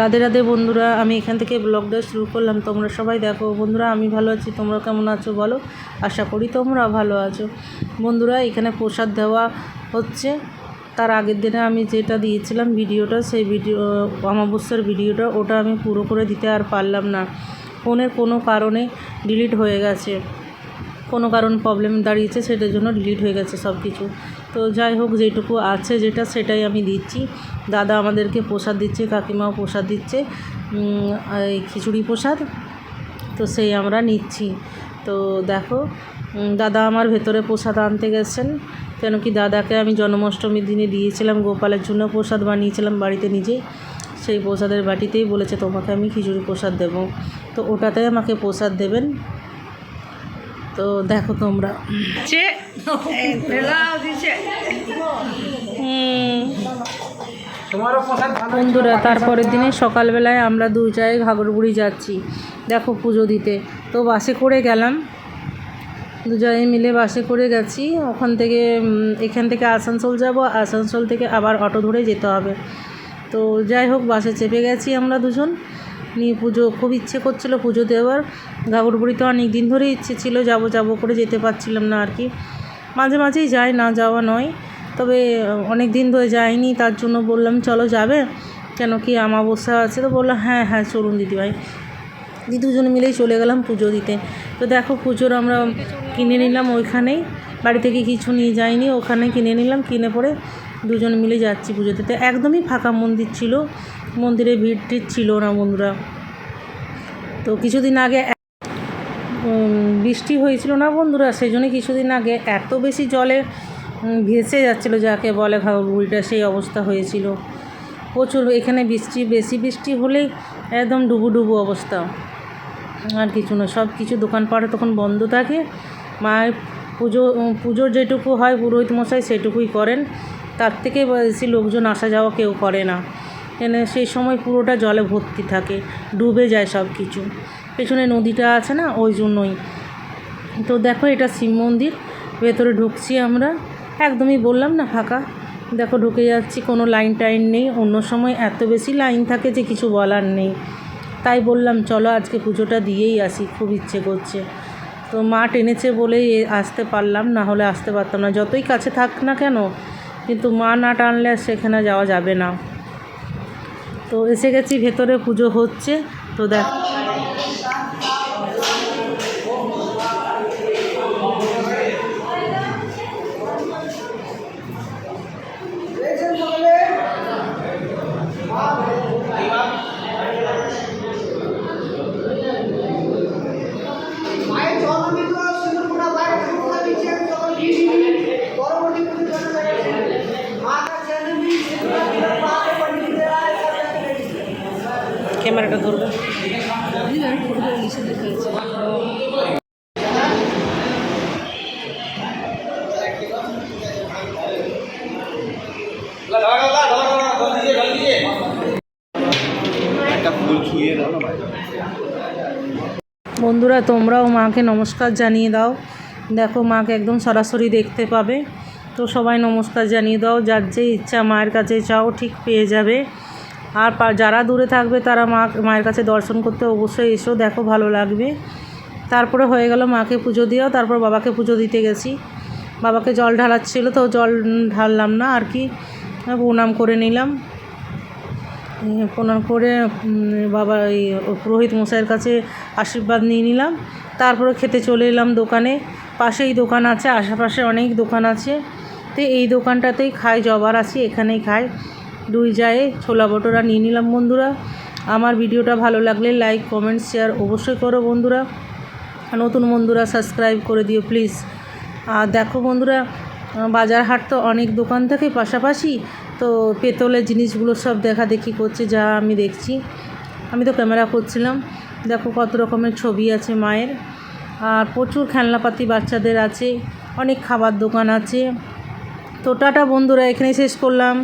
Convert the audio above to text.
রাধে রাধে বন্ধুরা, আমি এখান থেকে ব্লগটা শুরু করলাম। তোমরা সবাই দেখো। বন্ধুরা, আমি ভালো আছি। তোমরা কেমন আছো বলো? আশা করি তোমরা ভালো আছো। বন্ধুরা, এখানে প্রসাদ দেওয়া হচ্ছে। তার আগের দিনে আমি যেটা দিয়েছিলাম ভিডিওটা, সেই ভিডিও, অমাবস্যার ভিডিওটা, ওটা আমি পুরো করে দিতে আর পারলাম না। ফোনের কোনো কারণে ডিলিট হয়ে গেছে। কোনো কারণ প্রবলেম দাঁড়িয়েছে, সেটার জন্য ডিলিট হয়ে গেছে সব কিছু তো যাই হোক, যেটুকু আছে যেটা সেটাই আমি দিচ্ছি। দাদা আমাদেরকে প্রসাদ দিচ্ছে, কাকিমাও প্রসাদ দিচ্ছে এই খিচুড়ি প্রসাদ, তো সেই আমরা নিচ্ছি। তো দেখো দাদা আমার ভেতরে প্রসাদ আনতে গেছেন, কেন কি দাদাকে আমি জন্মাষ্টমীর দিনে দিয়েছিলাম, গোপালের জন্য প্রসাদ বানিয়েছিলাম বাড়িতে নিজেই সেই প্রসাদের বাটিতেই বলেছে, তোমাকে আমি খিচুড়ি প্রসাদ দেবো। তো ওটাতে আমাকে প্রসাদ দেবেন। তো দেখো তোমরা। বন্ধুরা তারপরের দিনে সকালবেলায় আমরা দু জায়গায় ঘাগরবুড়ি যাচ্ছি। দেখো পুজো দিতে। তো বাসে করে গেলাম। দু জায়গায় মিলে বাসে করে গেছি। ওখান থেকে এখান থেকে আসানসোল যাব। আসানসোল থেকে আবার অটো ধরে যেতে হবে। তো যাই হোক বাসে চেপে গেছি আমরা দুজন। নিয়ে পুজো, খুব ইচ্ছে করছিল পুজো দেওয়ার। ঘাগরবুড়িতে অনেক দিন ধরেই ইচ্ছে ছিল, যাব যাব করে যেতে পারছিলাম না আর কি। মাঝে মাঝেই যাই না যাওয়া নয়। তবে অনেক দিন ধরে যাইনি, তার জন্য বললাম, চলো যাবে? কেন কি আমাবস্যা আছে? তো বলল হ্যাঁ হ্যাঁ চলুন দিদিভাই। দুজনে মিলেই চলে গেলাম পুজো দিতে। তো দেখো পুজোর আমরা কিনে নিলাম ওইখানেই। বাড়ি থেকে কিছু নিয়ে যাইনি, ওখানে কিনে নিলাম, কিনে পরে দুজন মিলে যাচ্ছি পুজো দিতে একদমই ফাঁকা মন্দির ছিল, মন্দিরে ভিড় টিড় ছিল না বন্ধুরা। তো কিছুদিন আগে বৃষ্টি হয়েছিল না বন্ধুরা সেই জন্য কিছুদিন আগে এত বেশি জলে ভেসে যাচ্ছিল, যাকে বলে ঘাগরবুড়িটা সেই অবস্থা হয়েছিল। প্রচুর এখানে বৃষ্টি, বেশি বৃষ্টি হলেই একদম ডুবু ডুবু অবস্থা। আর কিছু না সব কিছু দোকানপাট তখন বন্ধ থাকে, মায়ের পুজো পুজোর যেটুকু হয় পুরোহিত মশাই সেটুকুই করেন। তার থেকে বেশি লোকজন আসা যাওয়া কেউ করে না। কেন সেই সময় পুরোটা জলে ভর্তি থাকে, ডুবে যায় সব কিছু। পেছনে নদীটা আছে না, ওই জন্যই। তো দেখো এটা শিব মন্দির, ভেতরে ঢুকছি আমরা। একদমই বললাম না, ফাঁকা। দেখো ঢুকে যাচ্ছি, কোনো লাইন টাইন নেই। অন্য সময় এত বেশি লাইন থাকে যে কিছু বলার নেই। তাই বললাম, চলো আজকে পুজোটা দিয়েই আসি, খুব ইচ্ছে করছে। তো মা টেনেছে বলেই আসতে পারলাম, না হলে আসতে পারতাম না। যতই কাছে থাক না কেন, কিন্তু মা না টানলে সেখানে যাওয়া যাবে না। তো এসে গেছি, ভেতরে পুজো হচ্ছে। তো দেখ ক্যামেরাটা ধরবে। বন্ধুরা, তোমরাও মাকে নমস্কার জানিয়ে দাও। দেখো, মাকে একদম সরাসরি দেখতে পাবে। তো সবাই নমস্কার জানিয়ে দাও। যার যে ইচ্ছা, মায়ের কাছে চাও, ঠিক পেয়ে যাবে। আর যারা দূরে থাকবে তারা মা মায়ের কাছে দর্শন করতে অবশ্যই এসো, দেখো ভালো লাগবে। তারপরে হয়ে গেল মাকে পুজো দিয়েও, তারপর বাবাকে পুজো দিতে গেছি। বাবাকে জল ঢালাচ্ছিল তো জল ঢাললাম না, আর কি, প্রণাম করে নিলাম। প্রণাম করে বাবা এই পুরোহিত মশাইয়ের কাছে আশীর্বাদ নিয়ে নিলাম। তারপরে খেতে চলে এলাম দোকানে। পাশেই দোকান আছে, আশেপাশে অনেক দোকান আছে। তো এই দোকানটাতেই খাই, জবার আছি, এখানেই খাই। দুই যায়, ছোলা বটোরা নিয়ে নিলাম বন্ধুরা। আমার ভিডিওটা ভালো লাগলে লাইক কমেন্ট শেয়ার অবশ্যই করো বন্ধুরা। নতুন বন্ধুরা সাবস্ক্রাইব করে দিও প্লিজ আর দেখো বন্ধুরা, বাজার হাট তো অনেক দোকান থাকে পাশাপাশি, তো পেতলের জিনিসগুলো সব দেখা দেখি করছে, যা আমি দেখছি। আমি তো ক্যামেরা করছিলাম দেখো কত রকমের ছবি আছে মায়ের। আর প্রচুর খেলনাপাতি বাচ্চাদের আছে, অনেক খাবার দোকান আছে। তো টাটা বন্ধুরা এখানে শেষ করলাম।